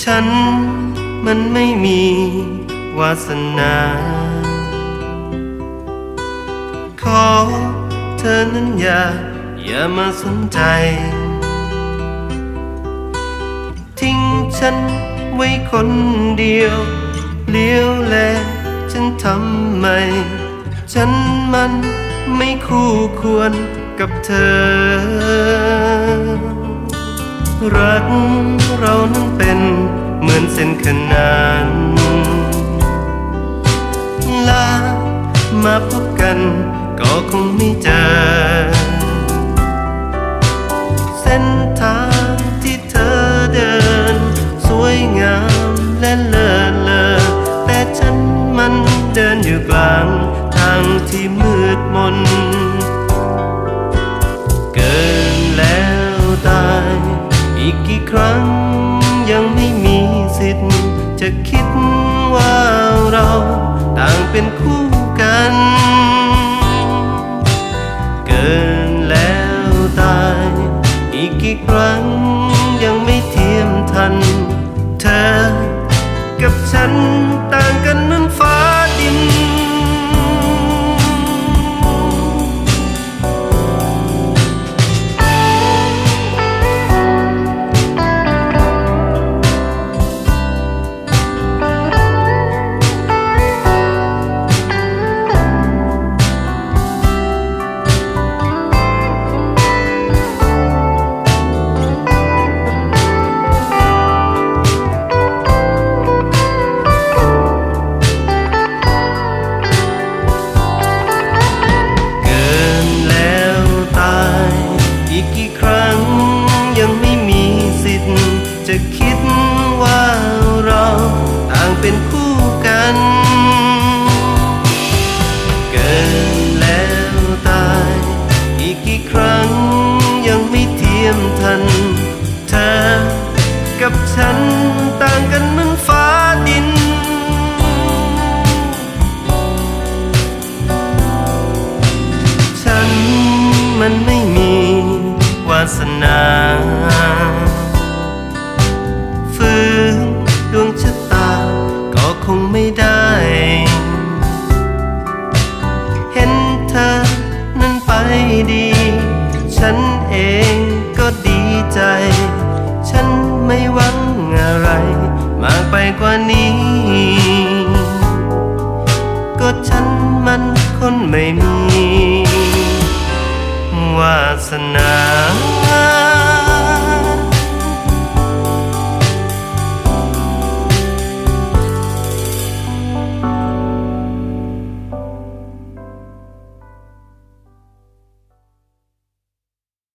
ฉันมันไม่มีวาสนา ขอเธอนั้นอย่า อย่ามาสนใจ ทิ้งฉันไว้คนเดียว เลี้ยวแลฉันทำไม ฉันมันไม่คู่ควรกับเธอ รักเรานั้นเป็น นเส้นขนานลามาพบกันก็คงไม่เจอ เส้นทางที่เธอเดิน สวยงามและเลิศเลอแต่ฉันมันเดินอยู่กลางทางที่มืดมน เกินแล้วตาย อีกกี่ครั้ง สิทธิ์ จะคิดว่าเราต่างเป็นคู่กัน เกินแล้วตาย อีกกี่ครั้งยังไม่เทียมทัน เธอกับฉัน กับฉันต่างกันเหมือนฟ้าดิน ฉันมันไม่มีวาสนาฝืนดวงชะตาก็คงไม่ได้ เห็นเธอนั้นไปดี ฉันเอง วาสนา